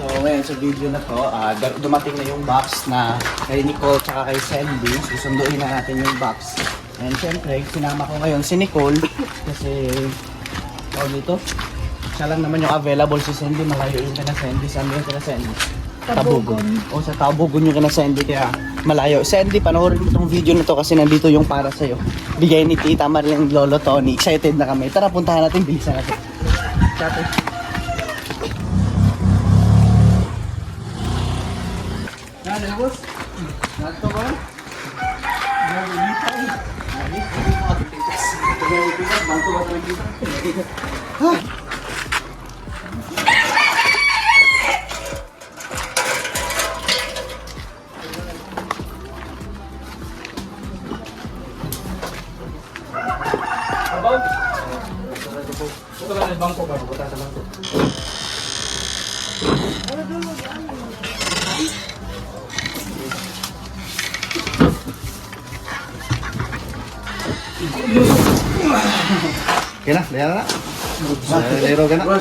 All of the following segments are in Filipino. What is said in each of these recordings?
So ngayon sa video na to, dar- dumating na yung box na kay Nicole tsaka kay Sandy. Susunduin na natin yung box. And syempre, sinama ko ngayon si Nicole kasi tawag dito, siya lang naman yung available si Sandy. Malayo yung kina Sandy. Saan yung kina Sandy? Tabugon. O sa Tabugon yung kina Sandy kaya malayo. Sandy, panoorin mo tong video na to kasi nandito yung para sa'yo. Bigay ni Tita Marilyn Lolo Tony. Excited na kami. Tara, puntahan natin. Bilisan natin. Chate. Okay na, laya na. Lero ka na.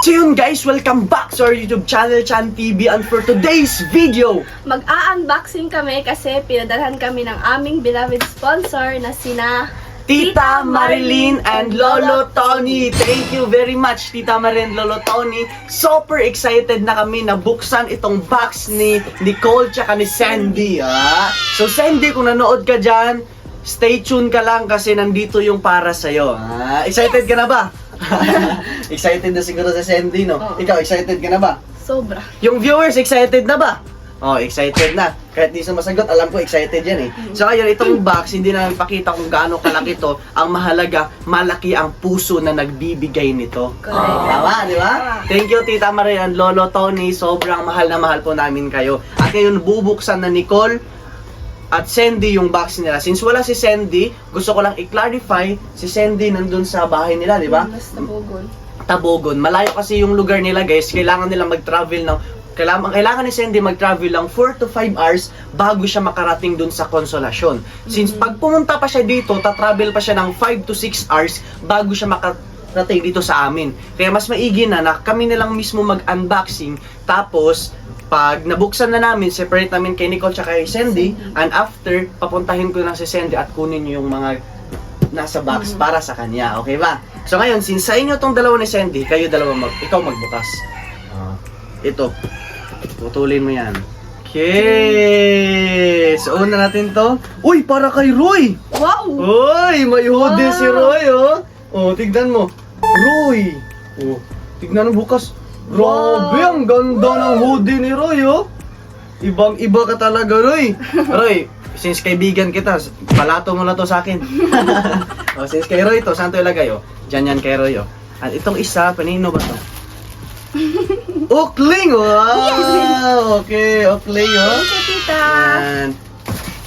So yun guys, welcome back to our YouTube channel, Chan TV. And for today's video, Mag-a-unboxing kami kasi pinadalhan kami ng aming beloved sponsor na sina Tita Marilyn and Lolo Tony. Thank you very much, Tita Marilyn Lolo Tony. Super excited na kami na buksan itong box ni Nicole tsaka ni Sandy. Ah. So Sandy, kung nanood ka dyan, stay tuned ka lang kasi nandito yung para sa'yo. Ah, excited ka na ba? excited na siguro sa Sandy, no? Oo. Ikaw, excited ka na ba? Sobra. Yung viewers, excited na ba? Oh, excited na. Kahit di sa masagot, alam ko excited yan eh. So ayun, itong box, hindi na pakita kung gaano kalaki to. Ang mahalaga, malaki ang puso na nagbibigay nito. Correct. Tama, di ba? Thank you, Tita Maria and Lolo Tony. Sobrang mahal na mahal po namin kayo. At ngayon, bubuksan na Nicole at Sandy yung box nila. Since wala si Sandy, gusto ko lang i-clarify, si Sandy nandun sa bahay nila, di ba? Mas nabugon. Tabogon. Malayo kasi yung lugar nila guys. Kailangan nila mag-travel ng kailangan, kailangan ni Sandy mag-travel lang 4 to 5 hours bago siya makarating dun sa konsolasyon. Since pag pumunta pa siya dito, ta-travel pa siya ng 5 to 6 hours bago siya makarating dito sa amin. Kaya mas maigi na na kami na lang mismo mag-unboxing tapos pag nabuksan na namin, separate namin kay Nicole tsaka kay Sandy and after, papuntahin ko lang si Sandy at kunin niyo yung mga nasa box para sa kanya, okay ba? So ngayon, since sa inyo tong dalawa ni Sandy, kayo dalawa mag, ikaw magbukas. Ah, ito. Putulin mo yan. Okay. So una natin to. Uy, para kay Roy. Wow! Uy, may hoodie Wow. si Roy, oh. Oh, tignan mo. Roy. Oh, tignan mo bukas. Grabe, Wow. ang ganda ng hoodie ni Roy, oh. Ibang iba ka talaga, Roy. Roy, since kaibigan kita, palato mo na to sa akin. oh, since kay Roy to, saan to ilagay, oh? Diyan yan kay Roy, oh. At itong isa, panino ba to? Okling! Wow! Okay, Okling, oh. Thank you, tita! Yan.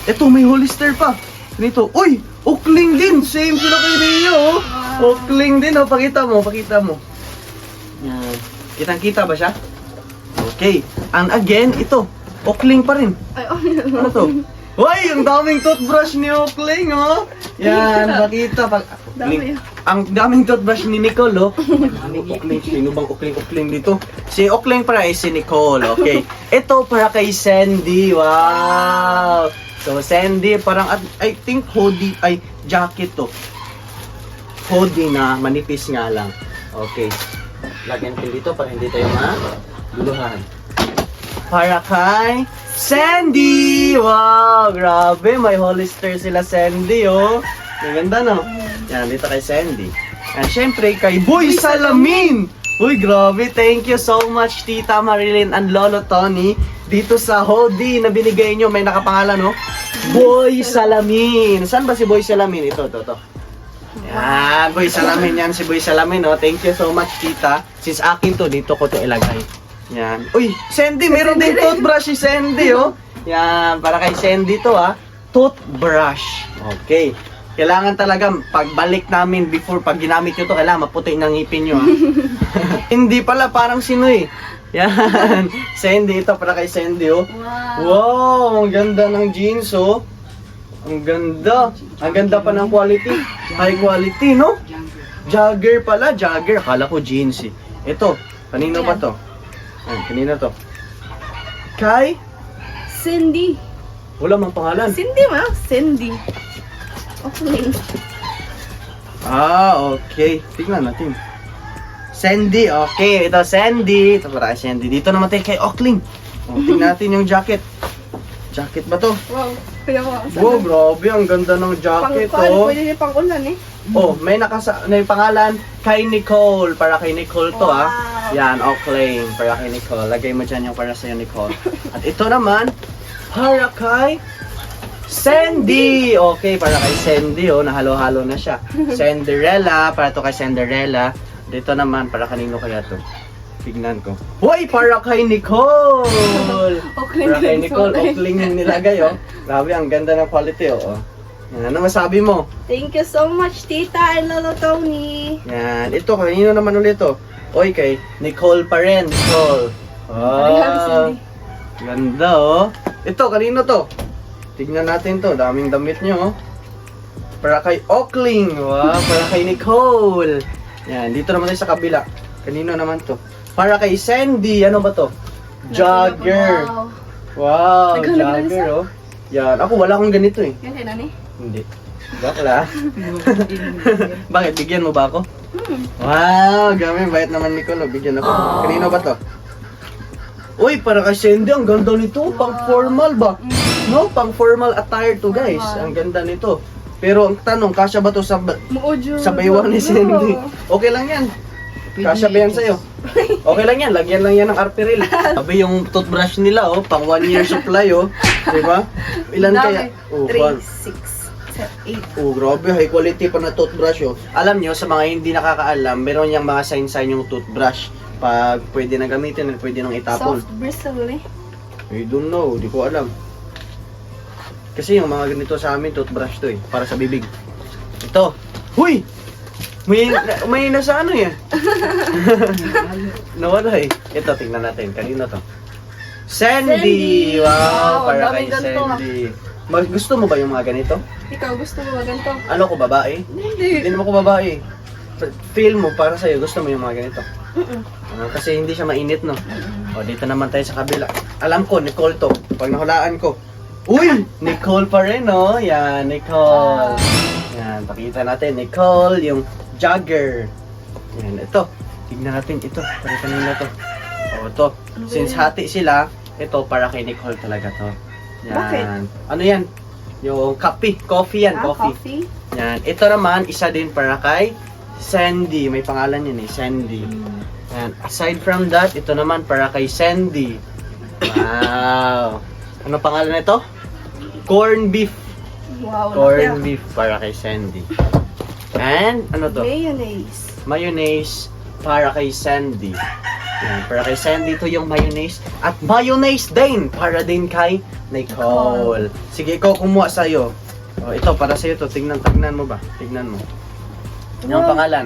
Ito, may hollister pa. Dito. Uy! Okling din! Same sila kay Rio. oh. Wow. Okling din. Oh. Pakita mo, pakita mo. Yan. Kitang-kita ba siya? Okay. And again, ito. Okling pa rin. Ay, oh, Ano to? Uy! Ang daming toothbrush ni Okling, oh! Yan, pakita. Pag, Dami. Ang daming toothbrush ni Nicole, oh. Okling? Sino bang Okling-Okling dito? Si Okling para ay si Nicole, okay. Ito para kay Sandy, wow! So, Sandy, parang, at- I think hoodie, ay, jacket to. Hoodie na, manipis nga lang. Okay. Lagyan ko dito para hindi tayo maguluhan. Para kay Sandy! Wow! Grabe, may Hollister sila Sandy, oh. Ang ganda, no? Yan, dito kay Sandy. And syempre, kay Boy Salamin! Uy, grabe. Thank you so much, Tita Marilyn and Lolo Tony. Dito sa hoodie na binigay nyo, may nakapangalan, no? Boy Salamin. Saan ba si Boy Salamin? Ito, ito, ito. Yan, Boy Salamin yan. Si Boy Salamin, no? Thank you so much, Tita. Since akin to, dito ko to ilagay. Yan. Uy, Sandy, meron din toothbrush si Sandy, oh. Yan, para kay Sandy to, ah. Toothbrush. Okay. Kailangan talaga, pagbalik namin before, pag ginamit nyo to, kailangan maputi ng ngipin nyo. Hindi pala, parang sino eh. Yan. Sandy, ito para kay Sandy, oh. Wow! Wow, ang ganda ng jeans, oh. Ang ganda. Ang ganda pa ng quality. High quality, no? Jogger pala, jogger. Akala ko jeans, eh. Ito, Kanino Ayan. to? Ayan, kanino to? Kay? Cindy. Wala mang pangalan. Cindy ma? Cindy. Okay. Ah, okay. Tignan natin. Sandy, okay. Ito, Sandy. Ito para kay Sandy. Dito naman tayo kay Oakling. O, tingnan natin yung jacket. Jacket ba to? Wow. Kaya mo. Wow, grabe. Ang ganda ng jacket, kuan, oh. pwede din pang ulan eh. Oh, may nakasa may pangalan kay Nicole. Para kay Nicole to, ah. Wow. Yan, Oakling. Para kay Nicole. Lagay mo dyan yung para sa'yo, Nicole. At ito naman, para kay Sandy! Okay, para kay Sandy, oh. Nahalo-halo na siya. Cinderella, para to kay Cinderella. Dito naman, para kanino kaya to? Tignan ko. Hoy, para kay Nicole! Okay, Para kay. Nicole, yung nilagay, oh. Grabe, ang ganda ng quality, oh. oh. Yan, ano masabi mo? Thank you so much, Tita and Lolo Tony. Yan. Ito, kanino naman ulit to? Oy, kay Nicole pa rin. Nicole. Cindy. ganda oh. Ito, kanino to? Tignan natin to. Daming damit nyo oh. Para kay Oakling. Wow, para kay Nicole. Yan, dito naman tayo sa kabila. Kanino naman to? Para kay Sandy. Ano ba to? Jogger. Wow. Jogger oh. Yan, ako wala akong ganito eh. Yan Nani? Hindi. Bakla. Bakit? Bigyan mo ba ako? Hmm. Wow, gamit bait naman ni Colo. Bigyan ako. Kanino ba to? Uy, para kay Sandy, ang ganda nito. Pang formal ba? No, pang formal attire to guys. Ang ganda nito. Pero ang tanong, kasya ba to sa sa baywan ni Sandy? Okay lang yan. Kasya ba yan sa'yo? Okay lang yan, lagyan lang yan ng Arperil. Sabi yung toothbrush nila, oh, pang one year supply, oh. Di ba? Ilan kaya? Oh, 3, one. 6, 8. Oh, grabe, high quality pa na toothbrush oh. Alam nyo, sa mga hindi nakakaalam, meron yung mga sign-sign yung toothbrush. Pag pwede na gamitin, pwede nang itapon. Soft bristle eh. I don't know, di ko alam. Kasi yung mga ganito sa amin, toothbrush to eh, para sa bibig. Ito. Huy! May, may nasa ano yan? Nawala eh. Ito, tingnan natin. Kanino to? Sandy! Sandy! Wow, Wow, para daming kay ganito. Sandy. Mag, gusto mo ba yung mga ganito? Ikaw gusto mo ba ganito? Ano ko, babae? Hindi Hindi. naman ko babae. Feel mo para sa'yo, gusto mo yung mga ganito. Ah, kasi hindi siya mainit, no? O, dito naman tayo sa kabila. Alam ko, Nicole to. Pag nahulaan ko. Uy! Nicole pa rin, no? Yan, Nicole. Yan, pakita natin. Nicole, yung jogger. Yan, ito. Tignan natin ito. Para kanina to. O, ito. Ano Since hati sila, ito para kay Nicole talaga to. Yan. Bakit? Ano yan? Yung coffee. Coffee yan, Ah, coffee. coffee? Yan. Ito naman, isa din para kay Sandy. May pangalan yun eh, Sandy. Yan. Aside from that, ito naman para kay Sandy. Wow. ano pangalan nito? Corn beef. Wow, Corn beef para kay Sandy. And ano to? Mayonnaise. Mayonnaise para kay Sandy. Yan, para kay Sandy to yung mayonnaise. At mayonnaise din para din kay Nicole. Sige, ikaw kumuha sa'yo. Oh, ito, para sa'yo to. Tingnan, tingnan mo ba? Tingnan mo. Yung pangalan.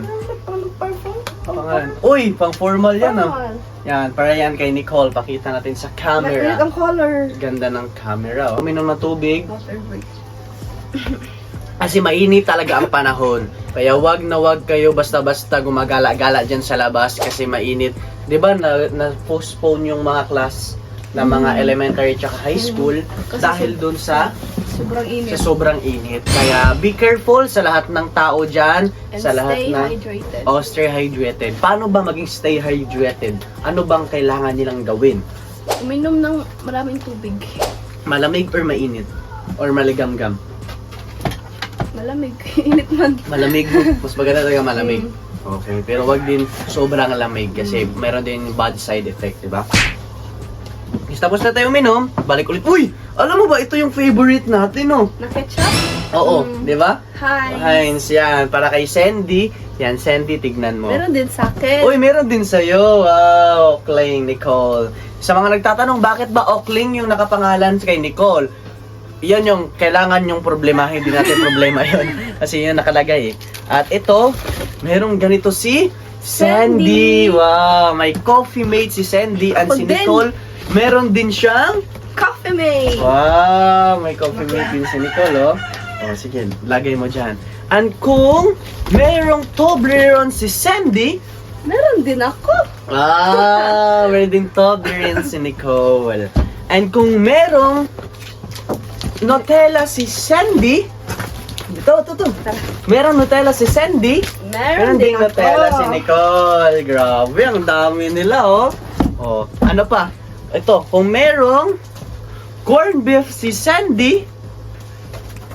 Pangalan. Uy, pang formal yan ah. Formal. Yan, para yan kay Nicole. Pakita natin sa Mainit camera. ang color. Ganda ng camera. Oh. Uminom ng tubig. Water break. Kasi mainit talaga ang panahon. Kaya wag na wag kayo basta-basta gumagala-gala dyan sa labas kasi mainit. 'Di ba na, na-postpone yung mga class na mga elementary tsaka high school Kasi dahil dun sa Sobrang init. sa sobrang init. Kaya be careful sa lahat ng tao dyan, And sa lahat stay ng hydrated. Oh, stay hydrated. Paano ba maging stay hydrated? Ano bang kailangan nilang gawin? Uminom ng maraming tubig. Malamig or mainit? Or maligamgam? Malamig. Init man. Malamig. Mas maganda talaga malamig. Mm. Okay, pero wag din sobrang lamig kasi meron din bad side effect, di ba? Tapos na tayo uminom, balik ulit. Uy! Alam mo ba, ito yung favorite natin, no? Na ketchup? Oo, Mm. di ba? Hi. Heinz, yan. Para kay Sandy. Yan, Sandy, tignan mo. Meron din sa akin. Uy, meron din sa'yo. Wow, Oakling, Nicole. Sa mga nagtatanong, bakit ba Oakling yung nakapangalan kay Nicole? Yan yung kailangan yung problema, hindi natin problema yon Kasi yun nakalagay eh. At ito, merong ganito si Sandy. Sandy. Wow, may coffee mate si Sandy and Ako si din. Nicole. Meron din siyang Coffee mate. Wow, may coffee mate din si Nicole, oh. Oh, sige, lagay mo dyan. And kung merong Toblerone si Sandy, Meron din ako. Ah, meron din Toblerone si Nicole. And kung merong Nutella si Sandy, ito, ito, ito. Merong Nutella si Sandy, Meron, meron ding Nutella si Nicole. Grabe, ang dami nila, oh. Oh, ano pa? Ito, kung merong corn beef si Sandy,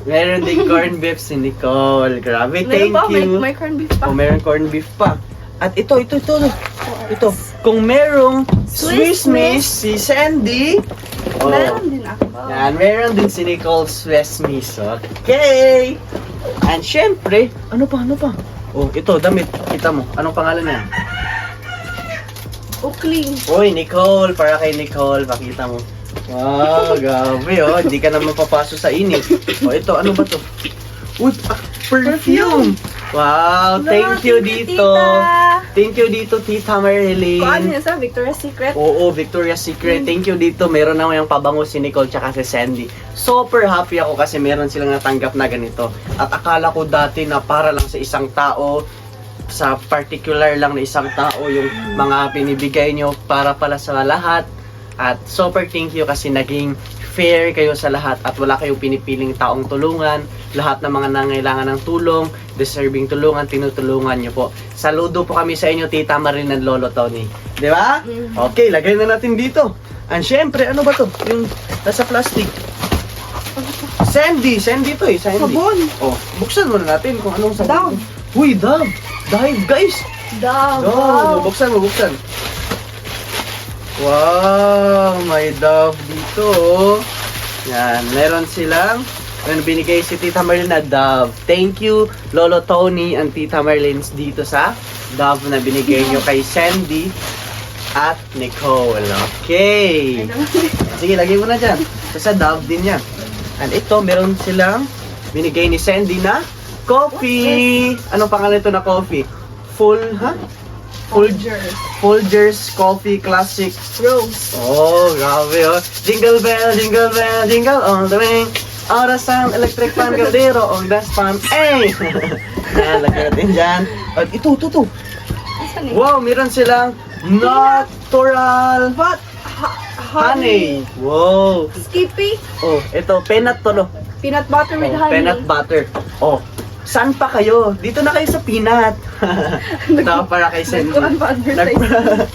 meron ding corn beef si Nicole. Grabe, thank pa, may, you. may corned beef pa. O meron corned beef pa. At ito, ito, ito, ito. Kung merong Swiss Swiss Miss si Sandy. Oh, Meron din ako. yan, meron din si Nicole Swiss Miss. Okay. And syempre, ano pa, ano pa? Oh, ito, damit. Kita mo. Anong pangalan niya? Ukling. Uy, Nicole. Para kay Nicole. Pakita mo. Wow, grabe oh. Hindi ka naman papaso sa init. Oh, ito, ano ba to? Uy, ah, perfume. Wow, thank you dito. Tita. Thank you dito, Tita Kung ano Marilyn. yun sa Victoria's Secret? Oo, Victoria's Secret. Thank you dito. Meron na yung pabango si Nicole tsaka si Sandy. Super happy ako kasi meron silang natanggap na ganito. At akala ko dati na para lang sa isang tao, sa particular lang na isang tao yung mga pinibigay nyo para pala sa lahat. At super thank you kasi naging fair kayo sa lahat at wala kayong pinipiling taong tulungan. Lahat ng mga nangailangan ng tulong, deserving tulungan, tinutulungan nyo po. Saludo po kami sa inyo, Tita Marin and Lolo Tony. Di ba? Mhm. Okay, lagay na natin dito. And syempre, ano ba to? Yung nasa plastic. Sandy, Sandy to eh, Sandy. Sabon. Oh, buksan muna natin kung anong sabon. Dove. Uy, Dove. Dive, guys. Dove. Wow. Buksan mo, buksan. Wow, may Dove dito. Yan, meron silang meron binigay si Tita Marlene na Dove. Thank you, Lolo Tony and Tita Marlene dito sa Dove na binigay nyo kay Sandy at Nicole. Okay. Sige, lagay mo na dyan. Kasi Dove din yan. And ito, meron silang binigay ni Sandy na coffee. Anong pangalan ito na coffee? Full, ha? Folgers. Folgers Coffee Classic. Rose. Oh, grabe oh. Jingle bell, jingle bell, jingle all the way. Oras ang electric fan kaldero on best fan. Eh! Yan, lagyan natin dyan. At ito, ito, ito. Eh? Wow, meron silang natural What? Ha- honey. Wow. Skippy. Oh, ito, peanut to, no? Peanut butter with Oh, honey. peanut butter. Oh, saan pa kayo? Dito na kayo sa peanut. Ito para kay advertise. Nag-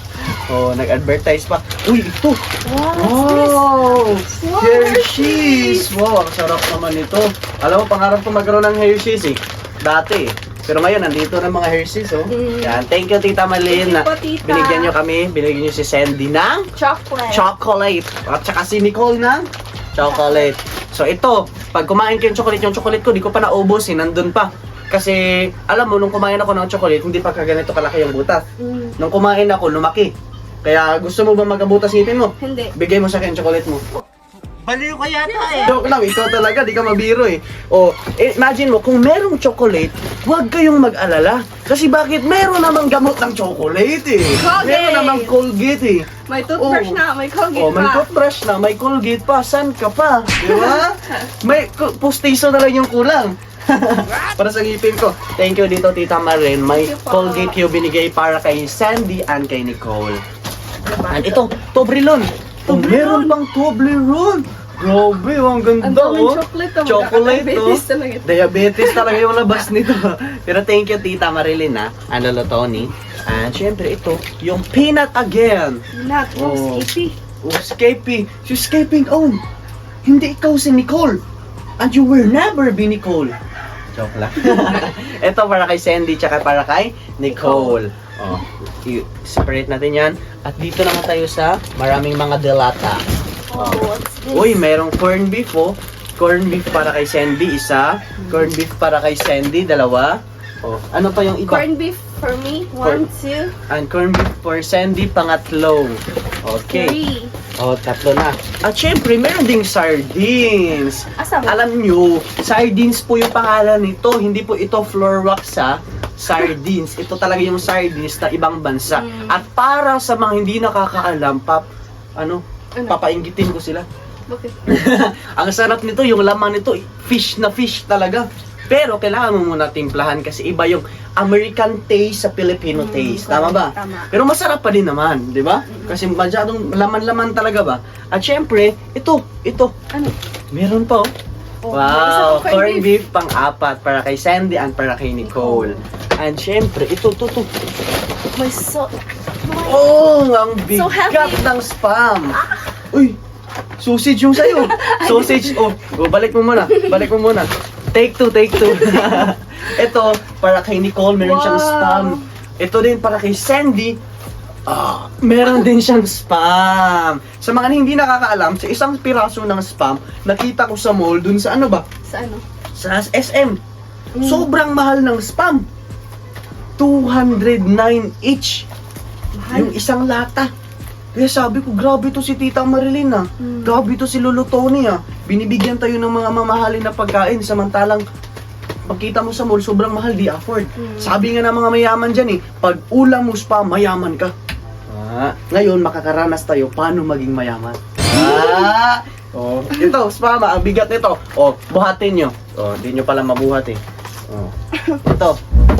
oh, nag-advertise pa. Uy, ito. Wow. Wow! Hershey's! Wow, ang sarap naman ito. Alam mo, pangarap ko magkaroon ng Hershey's eh. Dati eh. Pero ngayon, nandito na mga Hershey's, oh. Mm. Yan. Thank you, Tita Malin, Thank you po, tita. binigyan nyo kami. Binigyan nyo si Sandy ng Chocolate. chocolate. At saka si Nicole ng chocolate. So ito, pag kumain ko yung chocolate, yung chocolate ko, di ko pa naubos eh, nandun pa. Kasi, alam mo, nung kumain ako ng chocolate, hindi pa kaganito kalaki yung butas. Mm, Nung kumain ako, lumaki. Kaya gusto mo ba magabutas ngipin mo? hindi. Bigay mo sa akin yung chocolate mo. Baliw ka yata eh. Joke lang, ikaw talaga, di ka mabiro eh. O, eh, imagine mo, kung merong chocolate, huwag kayong mag-alala. Kasi bakit meron namang gamot ng chocolate eh. Colgate! Meron namang Colgate eh. May toothbrush Oh. na, may Colgate Oh, may pa. toothbrush na, may Colgate pa, san ka pa? Di ba? may pustiso na lang yung kulang. para sa ngipin ko. Thank you dito, Tita Marin. May. Colgate yung binigay para kay Sandy and kay Nicole. Diba? And ito, Toblerone. Oh, meron pang Toblerone. Grabe, oh, ang ganda Ang daming oh. chocolate. oh. Chocolate, Magkaka-diabetes oh. talaga. Diabetes talaga yung labas nito. Pero thank you, Tita Marilyn, ha. And Lolo Tony. And syempre, ito, yung peanut again. Peanut. Oh, Oh. skippy. Oh, escaping. Si escaping own. Hindi ikaw si Nicole. And you will never be Nicole. Joke lang. Ito para kay Sandy tsaka para kay Nicole. Oh, i-separate natin yan. At dito naman tayo sa maraming mga delata. Oh, what's this? Uy, merong corn beef oh. Corn beef para kay Sandy, isa. Corn beef para kay Sandy, dalawa. Oh, ano pa yung iba? Corned beef for me. One, two, And corn beef for Sandy, pangatlo. Okay. three. Oh, tatlo na. At syempre, meron ding sardines. Asa mo? Alam nyo, sardines po yung pangalan nito. Hindi po ito floor wax sa sardines. Ito talaga yung sardines na ibang bansa. Mm. At para sa mga hindi nakakaalam, pap, ano, Ano? papainggitin ko sila. Bakit? Ang sarap nito, yung laman nito, fish na fish talaga. Pero kailangan mo muna timplahan kasi iba yung American taste sa Filipino Mm, taste. Tama ba? tama. Pero masarap pa din naman, di ba? Kasi masyadong laman-laman talaga ba? At syempre, ito, ito, Ano? meron pa oh. Oh, Wow, corned beef pang-apat para kay Sandy and para kay Nicole. And syempre, ito, ito, ito. May so... may- Oh, ang So bigat heavy. ng spam. Uy, sausage yung sa'yo. Sausage, oh, oh, balik mo muna. Balik mo muna. Take two, take two. Ito, para kay Nicole, meron siyang Wow. spam. Ito din para kay Sandy, ah, meron din siyang spam. Sa mga hindi nakakaalam, sa isang piraso ng spam, nakita ko sa mall dun sa ano ba? Sa ano? Sa SM. Mm. Sobrang mahal ng spam. 209 each. Mahal. Yung isang lata. Kaya sabi ko, grabe to si Tita Marilyn ah. Mm. Grabe to si Lolo Tony ah. Binibigyan tayo ng mga mamahalin na pagkain samantalang pagkita mo sa mall, sobrang mahal, di afford. Mm. Sabi nga ng mga mayaman dyan eh, pag ulam mo spa, mayaman ka. Ah, ngayon, makakaranas tayo paano maging mayaman. Ah, oh, ito, spama, ang bigat nito. Oh, buhatin nyo. Oh, di nyo pala mabuhat eh. Oh. Ito,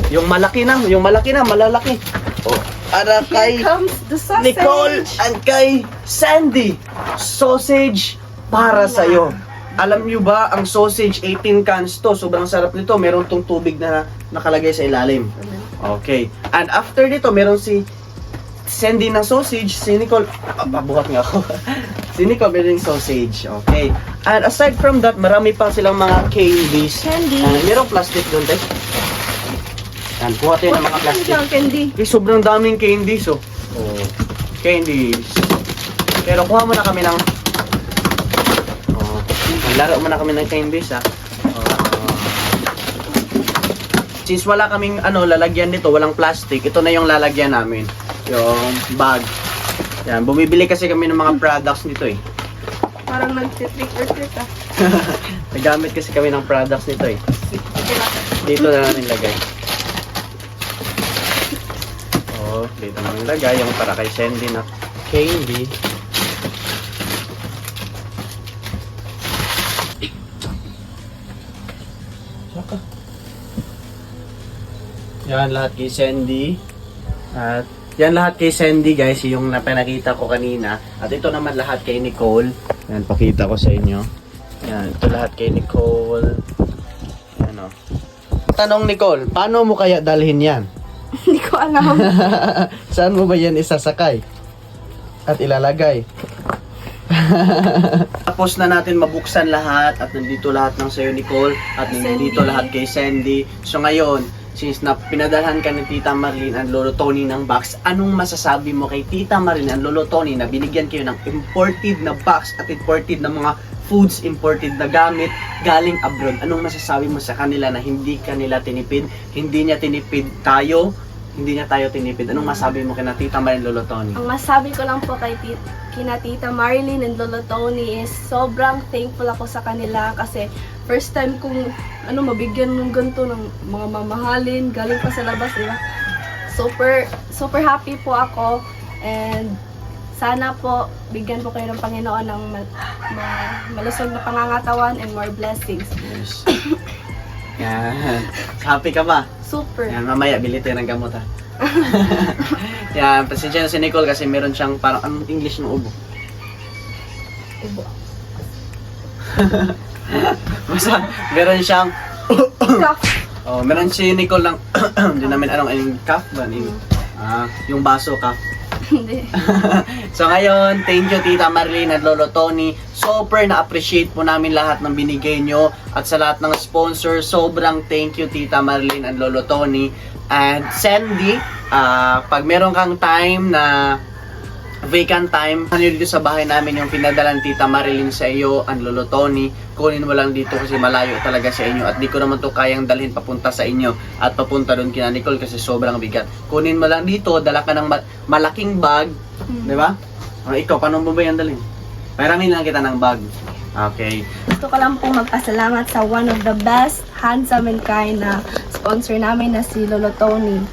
yung malaki na, yung malaki na, malalaki. Oh, para kay. Nicole and kay Sandy. Sausage para sa iyo. Alam niyo ba, ang sausage 18 cans to, sobrang sarap nito. Meron tong tubig na nakalagay sa ilalim. Okay. And after nito, meron si Sandy ng sausage, si Nicole, ah, pabuhat nga ako. si Nicole meron yung sausage. Okay. And aside from that, marami pa silang mga candies. Candy. And merong plastic doon, tayo. Yan, kuha tayo ng mga Ano plastic. candy? Eh, sobrang daming candies, oh. Oh. Candies. Pero kuha muna kami ng... Oh. Laro muna kami ng candies, ah. Oh. Since wala kaming ano, lalagyan nito, walang plastic, ito na yung lalagyan namin. Yung bag. Yan, bumibili kasi kami ng mga products nito eh. Parang nag-trick or treat ah. Nagamit kasi kami ng products nito eh. Dito na namin lagay. Oh, lagay yung para kay Sandy na candy. Saka. Yan lahat kay Sandy. At yan lahat kay Sandy guys, yung napinakita ko kanina. At ito naman lahat kay Nicole. Yan, pakita ko sa inyo. Yan, ito lahat kay Nicole. Yan o. Tanong Nicole, paano mo kaya dalhin yan? Hindi ko alam. Saan mo ba yan isasakay? At ilalagay? Tapos na natin mabuksan lahat at nandito lahat ng sayo Nicole at nandito Sandy. lahat kay Sandy. So ngayon, since na pinadalhan ka ni Tita Marlene and Lolo Tony ng box, anong masasabi mo kay Tita Marlene and Lolo Tony na binigyan kayo ng imported na box at imported na mga foods, imported na gamit galing abroad? Anong masasabi mo sa kanila na hindi kanila tinipid, hindi niya tinipid tayo, hindi niya tayo tinipid? Anong masabi mo kay na Tita Marlene Lolo Tony? Ang masabi ko lang po kay tit kina Tita Marilyn and Lolo Tony is sobrang thankful ako sa kanila kasi first time kong ano mabigyan ng ganito ng mga mamahalin galing pa sa labas diba? Super super happy po ako and sana po bigyan po kayo ng Panginoon ng ma- ma- malusog na pangangatawan and more blessings. Yes. Yan. Happy ka ba? Super. Yan, mamaya, bili tayo ng gamot ha. Yan, pasensya na si Nicole kasi meron siyang parang, anong English ng ubo? Ubo. Basta, meron siyang, Cough. oh, meron si Nicole ng, hindi namin anong, yung cough ba? Yung, ah, yung baso cough. Hindi. so ngayon, thank you Tita Marlene at Lolo Tony. Super na-appreciate po namin lahat ng binigay nyo. At sa lahat ng sponsor, sobrang thank you Tita Marlene and Lolo Tony. And Sandy, ah, pag meron kang time na vacant time, ano dito sa bahay namin yung pinadalan Tita Marilyn sa iyo and Lolo Tony. Kunin mo lang dito kasi malayo talaga sa inyo at di ko naman to kayang dalhin papunta sa inyo at papunta doon kina Nicole kasi sobrang bigat. Kunin mo lang dito, dala ka ng ma- malaking bag, Hmm. di ba? O, ikaw, paano mo ba yan dalhin? Pairangin lang kita ng bag. Okay. Gusto ko lang po magpasalamat sa one of the best, handsome and kind na sponsor namin na si Lolo Tony.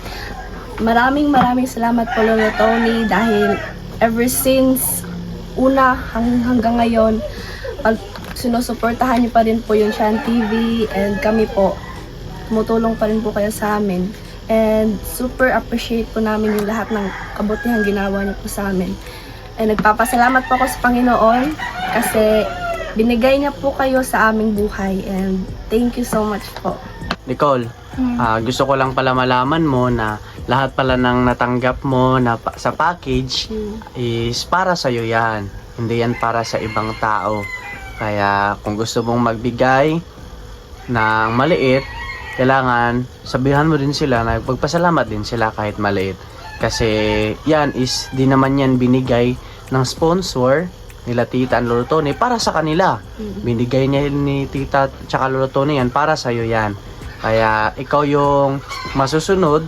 Maraming maraming salamat po Lolo Tony dahil ever since una hang, hanggang ngayon, pag sinusuportahan niyo pa rin po yung Shan TV and kami po tumutulong pa rin po kayo sa amin. And super appreciate po namin yung lahat ng kabutihang ginawa niyo po sa amin. And nagpapasalamat po ako sa Panginoon kasi binigay niya po kayo sa aming buhay. And thank you so much po. Nicole, ah, gusto ko lang pala malaman mo na lahat pala ng natanggap mo na pa- sa package is para sa iyo yan. Hindi yan para sa ibang tao. Kaya kung gusto mong magbigay ng maliit, kailangan sabihan mo din sila na pagpasalamat din sila kahit maliit. Kasi yan is di naman yan binigay ng sponsor nila Tita and Lolo Tony para sa kanila. Binigay niya ni Tita at Lolo Tony yan para sa iyo yan. Kaya ikaw yung masusunod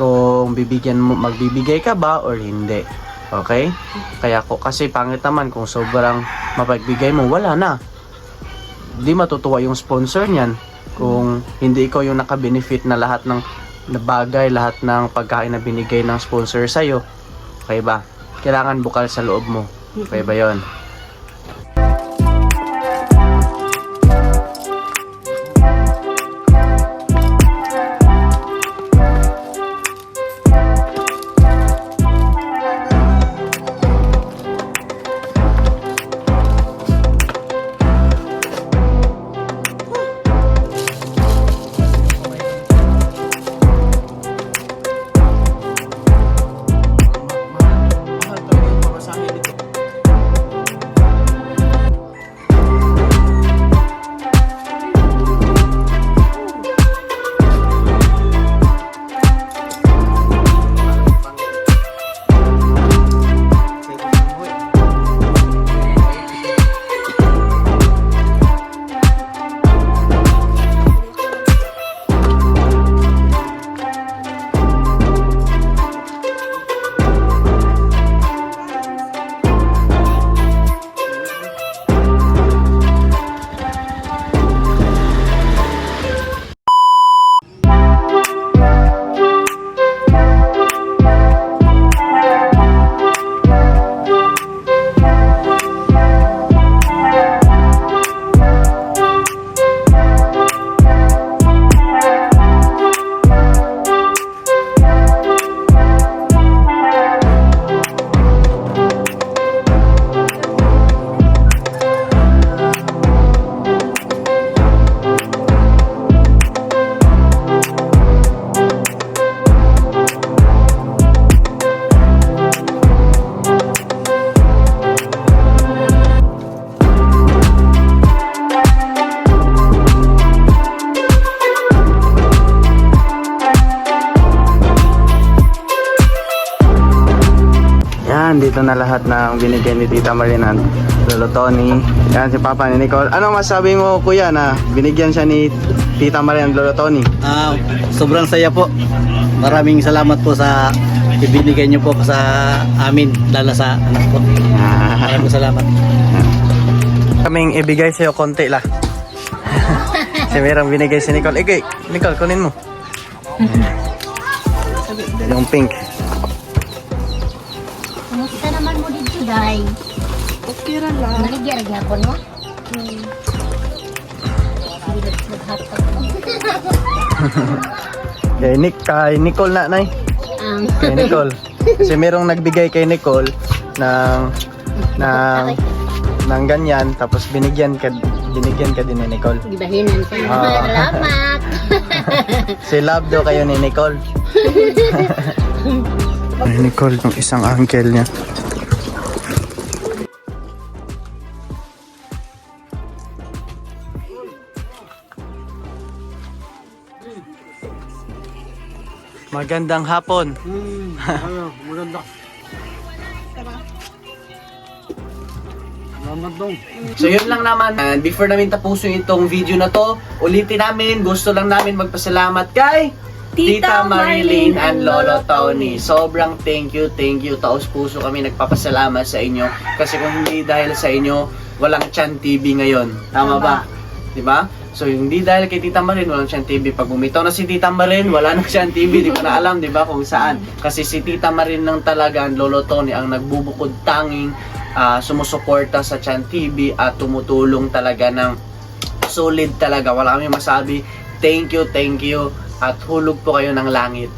kung bibigyan mo magbibigay ka ba or hindi. Okay? Kaya ko kasi pangit naman kung sobrang mapagbigay mo, wala na. Di matutuwa yung sponsor niyan kung hindi ikaw yung naka-benefit na lahat ng bagay, lahat ng pagkain na binigay ng sponsor sa'yo. Okay ba? Kailangan bukal sa loob mo. Okay ba yon? Binigyan ni Tita Marinan. Lolo Tony. Yan, si Papa ni Nicole. Ano masabi mo, kuya, na binigyan siya ni Tita Marinan Lolo Tony? Ah, sobrang saya po. Maraming salamat po sa ibinigay niyo po sa amin, lalo sa anak ko. Ah, Maraming salamat. kaming ibigay sa'yo konti lah. si merong binigay si Nicole. Eh, Nicole, kunin mo. Yung pink. Okay ra lang. Ko, no? Naghapag mo. Kay Nick, kay Nicole na, nay. Ang Kay Nicole. Kasi merong nagbigay kay Nicole ng ng ng ganyan tapos binigyan ka binigyan ka din ni Nicole. gibahinan ka. Salamat. Si love daw kayo ni Nicole. Ay, Nicole, yung isang uncle niya. Magandang hapon. ano, maganda. Salamat dong. So yun lang naman. And before namin tapusin itong video na to, ulitin namin, gusto lang namin magpasalamat kay Tita Marilyn and Lolo Tony. Sobrang thank you, thank you. Taos puso kami nagpapasalamat sa inyo. Kasi kung hindi dahil sa inyo, walang Chan TV ngayon. Tama, ba? Di ba? So hindi dahil kay Tita Marin, walang Chan TV. Pag bumitaw na si Tita Marin, wala nang Chan TV. Di ko na alam, di ba, kung saan. Kasi si Tita Marin lang talaga, ang Lolo Tony, ang nagbubukod tanging ah, sumusuporta sa Chan TV at tumutulong talaga ng solid talaga. Wala kami masabi thank you, thank you. At hulog po kayo ng langit.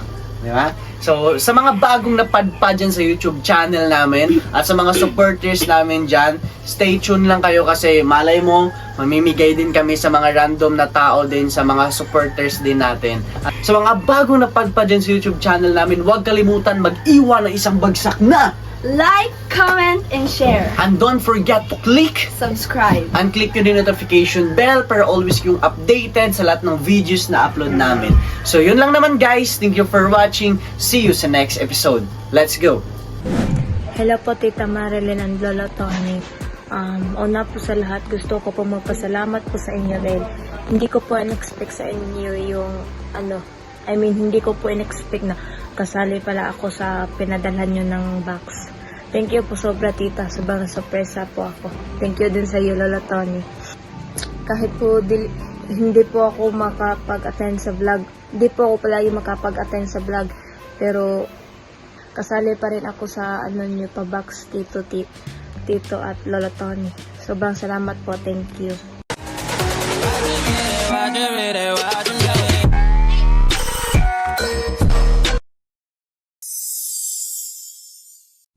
Di ba? So, sa mga bagong napadpad dyan sa YouTube channel namin at sa mga supporters namin dyan, stay tuned lang kayo kasi malay mo, mamimigay din kami sa mga random na tao din sa mga supporters din natin. At sa mga bagong napadpad dyan sa YouTube channel namin, huwag kalimutan mag-iwan ng isang bagsak na! Like, comment, and share. And don't forget to click Subscribe. and click nyo din notification bell para always yung updated sa lahat ng videos na upload namin. So yun lang naman guys. Thank you for watching. See you sa next episode. Let's go! Hello po Tita Marilyn and Lolo Tony. Um, una po sa lahat, gusto ko po magpasalamat po sa inyo dahil hindi ko po in-expect sa inyo yung ano, I mean, hindi ko po in-expect na kasali pala ako sa pinadalhan nyo ng box. Thank you po sobra tita, sobrang sorpresa po ako. Thank you din sa iyo Lolo Tony. Kahit po hindi po ako makapag-attend sa vlog, hindi po ako palagi makapag-attend sa vlog, pero kasali pa rin ako sa ano nyo pa box tito tito, at lolo Tony. Sobrang salamat po. Thank you.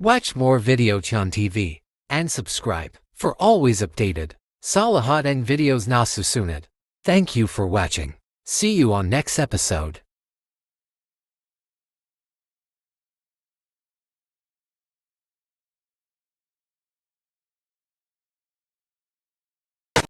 Watch more Video Chan TV and subscribe for always updated Salahat and videos Nasusunad. Thank you for watching. See you on next episode.